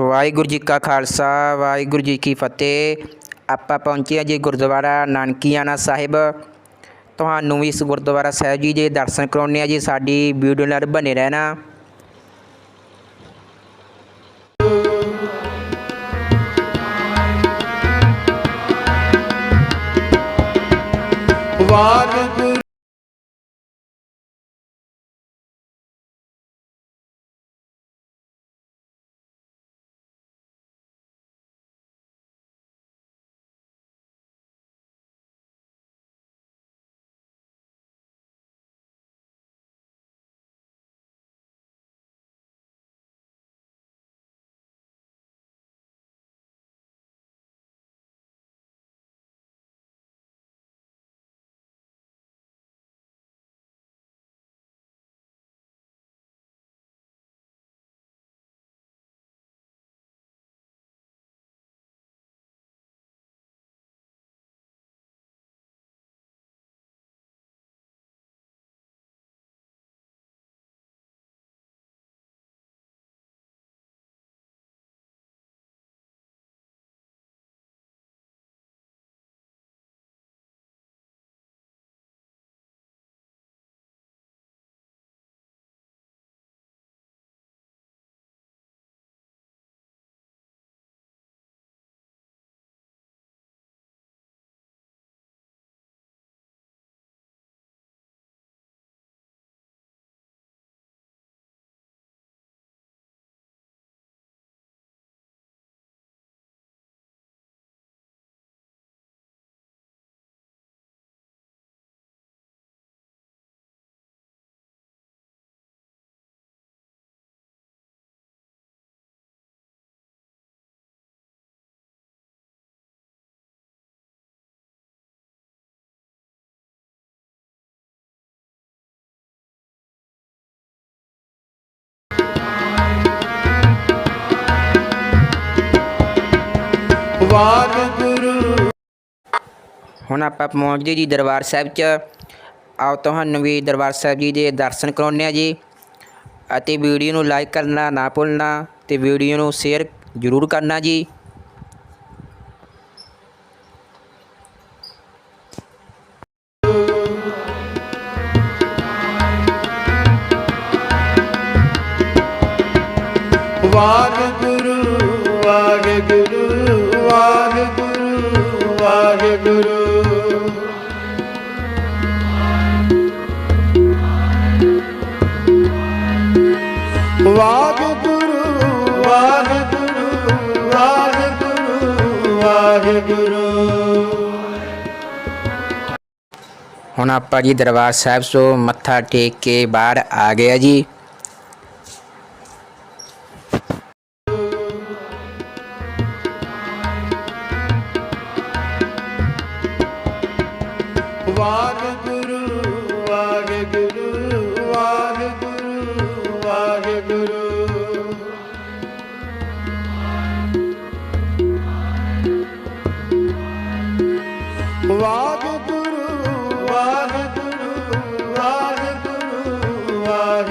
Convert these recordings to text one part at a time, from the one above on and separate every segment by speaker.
Speaker 1: ਵਾਹਿਗੁਰੂ ਜੀ ਕਾ ਖਾਲਸਾ, ਵਾਹਿਗੁਰੂ ਜੀ ਕੀ ਫਤਿਹ। ਆਪਾਂ ਪਹੁੰਚੇ ਹਾਂ ਜੀ ਗੁਰਦੁਆਰਾ ਨਾਨਕੀਆਣਾ ਸਾਹਿਬ। ਤੁਹਾਨੂੰ ਵੀ ਇਸ ਗੁਰਦੁਆਰਾ ਸਾਹਿਬ ਜੀ ਦੇ ਦਰਸ਼ਨ ਕਰਾਉਂਦੇ ਹਾਂ ਜੀ। ਸਾਡੀ ਵੀਡੀਓ ਨਾਲ ਬਣੇ ਰਹਿਣਾ।
Speaker 2: ਵਾਹਿਗੁਰੂ
Speaker 1: ਹੁਣ ਆਪਾਂ ਪਹੁੰਚਦੇ ਜੀ ਦਰਬਾਰ ਸਾਹਿਬ 'ਚ। ਆਓ ਤੁਹਾਨੂੰ ਵੀ ਦਰਬਾਰ ਸਾਹਿਬ ਜੀ ਦੇ ਦਰਸ਼ਨ ਕਰਾਉਂਦੇ ਹਾਂ ਜੀ। ਅਤੇ ਵੀਡੀਓ ਨੂੰ ਲਾਈਕ ਕਰਨਾ ਨਾ ਭੁੱਲਣਾ ਤੇ ਵੀਡੀਓ ਨੂੰ ਸ਼ੇਅਰ ਜ਼ਰੂਰ ਕਰਨਾ ਜੀ।
Speaker 2: ਵਾਹਿਗੁਰੂ ਵਾਹਿਗੁਰੂ ਵਾਹਿਗੁਰੂ। ਵਾਹਿਗੁਰੂ ਵਾਹਿਗੁਰੂ ਵਾਹਿਗੁਰੂ ਵਾਹਿਗੁਰੂ
Speaker 1: ਹੁਣ ਆਪਾਂ ਜੀ ਦਰਬਾਰ ਸਾਹਿਬ ਤੋਂ ਮੱਥਾ ਟੇਕ ਕੇ ਬਾਹਰ ਆ ਗਿਆ ਜੀ।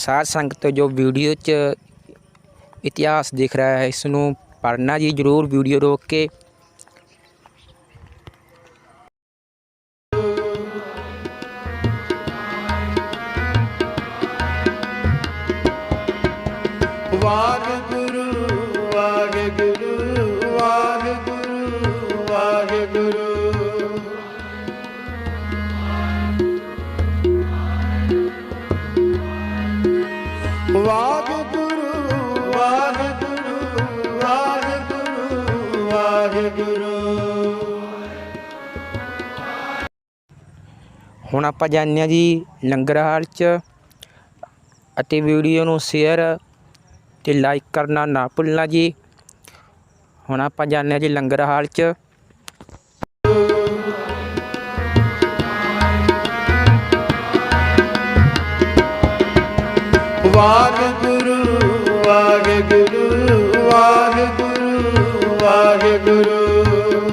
Speaker 1: ਸਾਧ ਸੰਗਤ ਜੋ ਵੀਡੀਓ 'ਚ ਇਤਿਹਾਸ ਦਿਖ ਰਿਹਾ ਹੈ, ਇਸ ਨੂੰ ਪੜ੍ਹਨਾ ਜੀ ਜ਼ਰੂਰ, ਵੀਡੀਓ ਰੋਕ ਕੇ
Speaker 2: ਵਾਹਿਗੁਰੂ
Speaker 1: ਹੁਣ ਆਪਾਂ ਹਾਂ ਜੀ ਲੰਗਰ ਹਾਲ 'ਚ ਅਤੇ ਵੀਡੀਓ ਨੂੰ ਸ਼ੇਅਰ ਤੇ ਲਾਈਕ ਕਰਨਾ ਨਾ ਭੁੱਲਣਾ ਜੀ। ਹੁਣ ਆਪਾਂ ਹਾਂ ਜੀ ਲੰਗਰ ਹਾਲ 'ਚ।
Speaker 2: ਵਾਹਿਗੁਰੂ ਵਾਹਿਗੁਰੂ ਵਾਹਿਗੁਰੂ। ਵਾਹਿਗੁਰੂ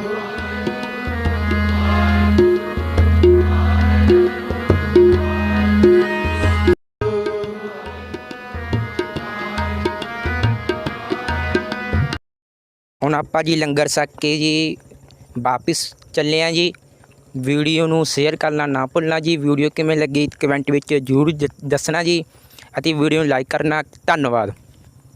Speaker 1: ਹੁਣ ਆਪਾਂ ਜੀ ਲੰਗਰ ਛਕ ਕੇ ਜੀ ਵਾਪਿਸ ਚੱਲੇ ਹਾਂ ਜੀ। ਵੀਡੀਓ ਨੂੰ ਸ਼ੇਅਰ ਕਰਨਾ ਨਾ ਭੁੱਲਣਾ ਜੀ। ਵੀਡੀਓ ਕਿਵੇਂ ਲੱਗੀ ਕਮੈਂਟ ਵਿੱਚ ਜ਼ਰੂਰ ਜ- ਦੱਸਣਾ ਜੀ। ਅਤੇ ਵੀਡੀਓ ਨੂੰ ਲਾਈਕ ਕਰਨਾ ਧੰਨਵਾਦ।